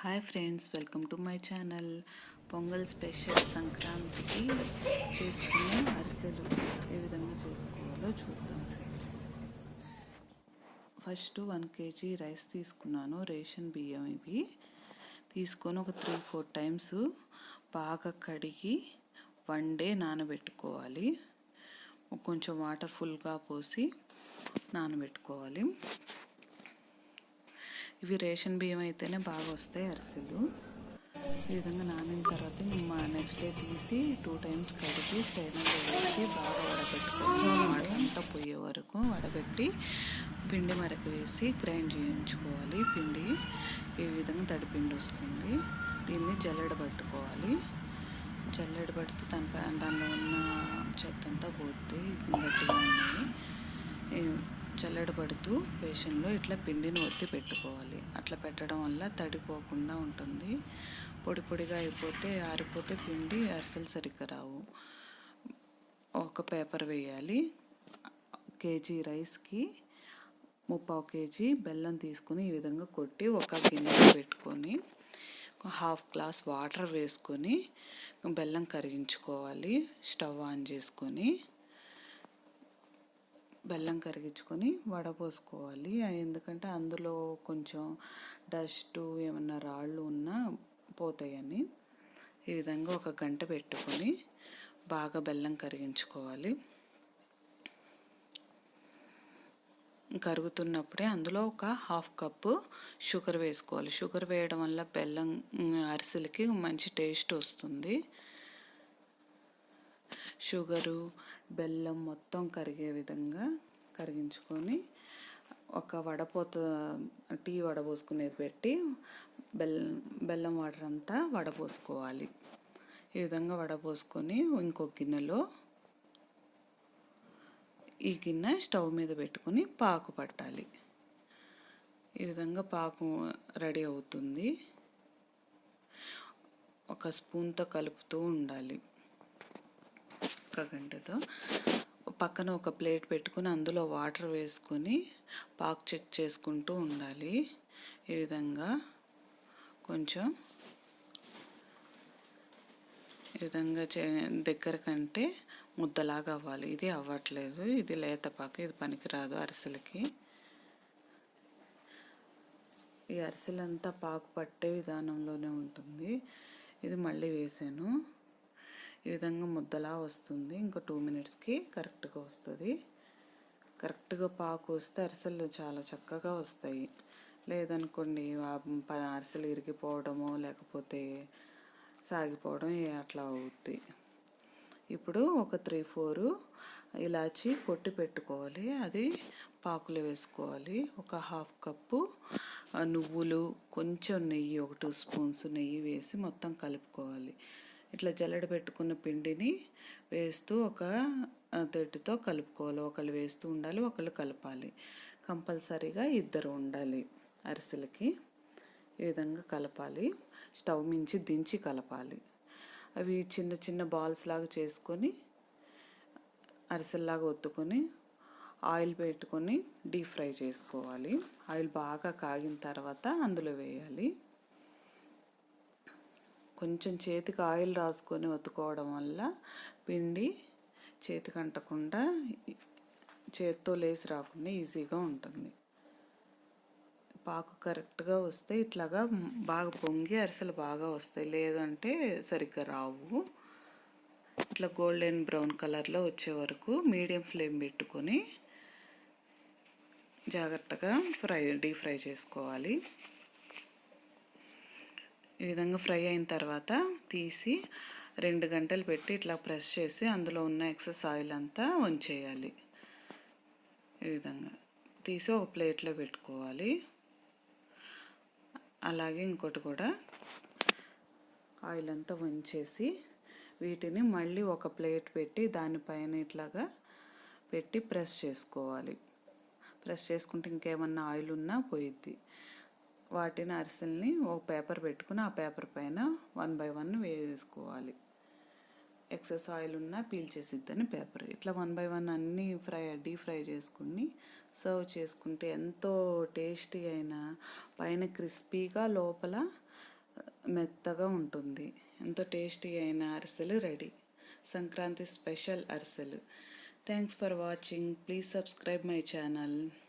Hi friends welcome to my channel Pongal special సంక్రాంతికి చేసుకునే అరిసెలు ఏ విధంగా చేసుకోవాలో చూద్దాం. ఫస్ట్ వన్ కేజీ రైస్ తీసుకున్నాను రేషన్ బియ్యం ఇవి. తీసుకొని ఒక త్రీ ఫోర్ టైమ్స్ బాగా కడిగి వన్ డే నానబెట్టుకోవాలి. కొంచెం వాటర్ ఫుల్గా పోసి నానబెట్టుకోవాలి. ఇవి రేషన్ బియ్యం అయితేనే బాగా వస్తాయి అరిసెలు. ఈ విధంగా నానిన తర్వాత మా నెక్స్ట్ డే తీసి టూ టైమ్స్ కడిగి స్టైనర్లో వేసి బాగా వడగట్టుకొని అంతా పోయే వరకు వడగట్టి పిండి మరక వేసి గ్రైండ్ చేయించుకోవాలి. పిండి ఈ విధంగా తడిపిండి వస్తుంది. దీన్ని జల్లెడ పట్టుకోవాలి. జల్లెడ పడితే దానిపై దానిలో ఉన్న చెత్త అంతా పోతే గట్టిగా ఉన్నాయి. చల్లడబడుతూ బేషన్లో ఇట్లా పిండిని ఒత్తి పెట్టుకోవాలి. అట్లా పెట్టడం వల్ల తడిపోకుండా ఉంటుంది. పొడి పొడిగా అయిపోతే ఆరిపోతే పిండి అరిసెలు సరిగ్గా రావు. ఒక పేపర్ వేయాలి. కేజీ రైస్కి ముప్పావు కేజీ బెల్లం తీసుకుని ఈ విధంగా కొట్టి ఒక గిన్నెలో పెట్టుకొని హాఫ్ గ్లాస్ వాటర్ వేసుకొని బెల్లం కరిగించుకోవాలి. స్టవ్ ఆన్ చేసుకొని బెల్లం కరిగించుకొని వడపోసుకోవాలి. ఎందుకంటే అందులో కొంచెం డస్ట్ ఏమన్నా రాళ్ళు ఉన్నా పోతాయని. ఈ విధంగా ఒక గంట పెట్టుకొని బాగా బెల్లం కరిగించుకోవాలి. కరుగుతున్నప్పుడే అందులో ఒక హాఫ్ కప్పు షుగర్ వేసుకోవాలి. షుగర్ వేయడం వల్ల బెల్లం అరిసెలకి మంచి టేస్ట్ వస్తుంది. షుగరు బెల్లం మొత్తం కరిగే విధంగా కరిగించుకొని ఒక వడపోత టీ వడపోసుకునేది పెట్టి బెల్లం బెల్లం వాటర్ అంతా వడపోసుకోవాలి ఈ విధంగా వడపోసుకొని ఇంకో గిన్నెలో ఈ గిన్నె స్టవ్ మీద పెట్టుకుని పాకు పట్టాలి. ఈ విధంగా పాకు రెడీ అవుతుంది. ఒక స్పూన్తో కలుపుతూ ఉండాలి. గంటతో పక్కన ఒక ప్లేట్ పెట్టుకుని అందులో వాటర్ వేసుకొని పాక్ చెక్ చేసుకుంటూ ఉండాలి. ఈ విధంగా కొంచెం ఈ విధంగా చే దగ్గర కంటే ముద్దలాగా అవ్వాలి. ఇది అవ్వట్లేదు. ఇది లేత పాక ఇది పనికిరాదు అరిసెలకి. ఈ అరిసెలంతా పాకు పట్టే విధానంలోనే ఉంటుంది. ఇది మళ్ళీ వేసాను. ఈ విధంగా ముద్దలా వస్తుంది. ఇంకో టూ మినిట్స్కి కరెక్ట్గా వస్తుంది. కరెక్ట్గా పాకు వస్తే అరిసెలు చాలా చక్కగా వస్తాయి. లేదనుకోండి అరిసెలు ఇరిగిపోవడము లేకపోతే సాగిపోవడం అట్లా అవుద్ది. ఇప్పుడు ఒక త్రీ ఫోరు ఇలాచి కొట్టి పెట్టుకోవాలి. అది పాకులు వేసుకోవాలి. ఒక హాఫ్ కప్పు నువ్వులు కొంచెం నెయ్యి ఒక టూ స్పూన్స్ నెయ్యి వేసి మొత్తం కలుపుకోవాలి. ఇట్లా జల్లెడ పెట్టుకున్న పిండిని వేస్తూ ఒక తెడ్డుతో కలుపుకోవాలి. ఒకళ్ళు వేస్తూ ఉండాలి ఒకళ్ళు కలపాలి. కంపల్సరీగా ఇద్దరు ఉండాలి అరిసెలకి. ఈ విధంగా కలపాలి. స్టవ్ మించి దించి కలపాలి. అవి చిన్న చిన్న బాల్స్ లాగా చేసుకొని అరిసెల్లాగా ఒత్తుకొని ఆయిల్ పెట్టుకొని డీప్ ఫ్రై చేసుకోవాలి. ఆయిల్ బాగా కాగిన తర్వాత అందులో వేయాలి. కొంచెం చేతికి ఆయిల్ రాసుకొని ఒత్తుకోవడం వల్ల పిండి చేతికి అంటకుండా చేతితో లేసి రాకుండా ఈజీగా ఉంటుంది. పాకు కరెక్ట్గా వస్తే ఇట్లాగా బాగా పొంగి అరిసెలు బాగా వస్తాయి. లేదంటే సరిగ్గా రావు. ఇట్లా గోల్డెన్ బ్రౌన్ కలర్లో వచ్చే వరకు మీడియం ఫ్లేమ్ పెట్టుకొని జాగ్రత్తగా ఫ్రై డీప్ ఫ్రై చేసుకోవాలి. ఈ విధంగా ఫ్రై అయిన తర్వాత తీసి రెండు గంటలు పెట్టి ఇట్లా ప్రెస్ చేసి అందులో ఉన్న ఎక్సెస్ ఆయిల్ అంతా వంచేయాలి ఈ విధంగా తీసి ఒక ప్లేట్లో పెట్టుకోవాలి. అలాగే ఇంకోటి కూడా ఆయిల్ అంతా వంచేసి వీటిని మళ్ళీ ఒక ప్లేట్ పెట్టి దానిపైన ఇట్లాగా పెట్టి ప్రెస్ చేసుకోవాలి. ప్రెస్ చేసుకుంటే ఇంకేమన్నా ఆయిల్ ఉన్నా పోయిద్ది. వాటిని అరిసెల్ని ఒక పేపర్ పెట్టుకుని ఆ పేపర్ పైన వన్ బై వన్ వేసుకోవాలి. ఎక్సెస్ ఆయిల్ ఉన్నా పీల్చేసిద్దని పేపర్. ఇట్లా వన్ బై వన్ అన్నీ ఫ్రై డీప్ ఫ్రై చేసుకుని సర్వ్ చేసుకుంటే ఎంతో టేస్టీ అయిన పైన క్రిస్పీగా లోపల మెత్తగా ఉంటుంది. ఎంతో టేస్టీ అయిన అరిసెలు రెడీ. సంక్రాంతి స్పెషల్ అరిసెలు. Thanks for watching. Please subscribe my channel.